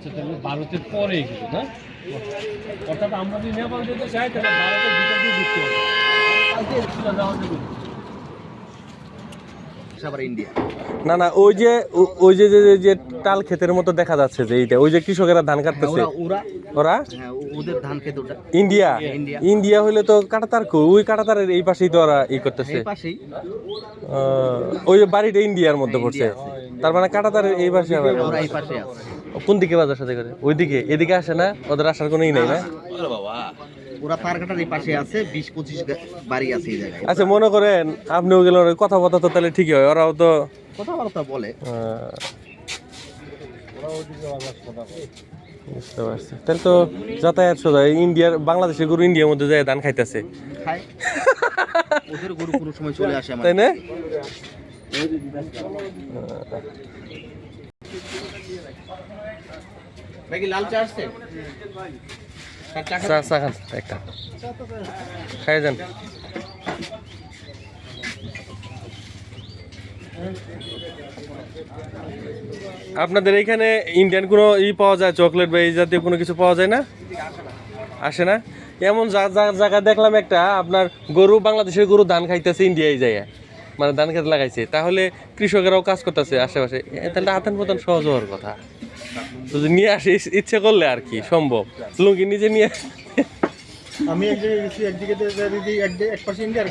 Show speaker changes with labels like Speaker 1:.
Speaker 1: আচ্ছা তাহলে ভারতের পরে এগুলো না? অর্থাৎ আমরা যদি নেপাল যেতে চাই তাহলে ভারতের ভিতর দিয়ে ঢুকতে হবে। না।
Speaker 2: ইন্ডিয়া।
Speaker 3: না না ওই যে ওই যে যে- টাল ক্ষেতের মতো দেখা যাচ্ছে যে এইটা ওই যে কৃষকেরা ধান কাটতেছে।
Speaker 2: ওরা হ্যাঁ ওদের ধান খেত ওটা।
Speaker 3: ইন্ডিয়া?
Speaker 2: ইন্ডিয়া।
Speaker 3: হইলে তো কাটাতার কো ওই কাটাতারের এই পাশেই তো ওরা ই করতেছে।
Speaker 2: এই পাশেই।
Speaker 3: আহ, ওই যে বাড়িটা ইন্ডিয়ার মধ্যে পড়ছে। তার মানে কাটাতারের এই পাশে আবার।
Speaker 2: এই পাশে আছে।
Speaker 3: কোন দিকে বাজার সাথে করে? ওইদিকে এদিকে আসে না ওদের আসার কোনো ই নেই না?
Speaker 2: ওরা তারকাটার এই পাশে আছে বিশ পঁচিশ বাড়ি আছে এই জায়গায়।
Speaker 3: আচ্ছা মনে করেন আপনিও গেলেন ওই কথা কথা তো তাহলে ঠিকই হয় ওরাও তো
Speaker 2: কথাবার্তা বলে।
Speaker 3: বুঝতে পারছি। তাহলে তো যাতায়াত সোজা ইন্ডিয়ার বাংলাদেশের গরু ইন্ডিয়ার মধ্যে যায় ধান খাইতেছে।
Speaker 2: ওদের গরু কোনো সময় চলে আসে
Speaker 3: তাই না? আপনাদের এইখানে ইন্ডিয়ান কোনো ই পাওয়া যায় চকলেট বা এই জাতীয় কোনো কিছু পাওয়া যায় না? আসে না? এমন জায়গা দেখলাম একটা, আপনার গরু, বাংলাদেশের গরু ধান খাইতেছে ইন্ডিয়ায় যায় মানে ধান খেতে লাগাইছে। তাহলে কৃষকেরাও কাজ করতেছে আশেপাশে। তাহলে আদান প্রদান সহজ হওয়ার কথা। যদি নিয়ে আসে ইচ্ছে করলে আর কি, সম্ভব। লুঙ্গি নিজে নিয়ে
Speaker 4: আমি এক জায়গায় গেছি একদিকে এক পাশে ইন্ডিয়া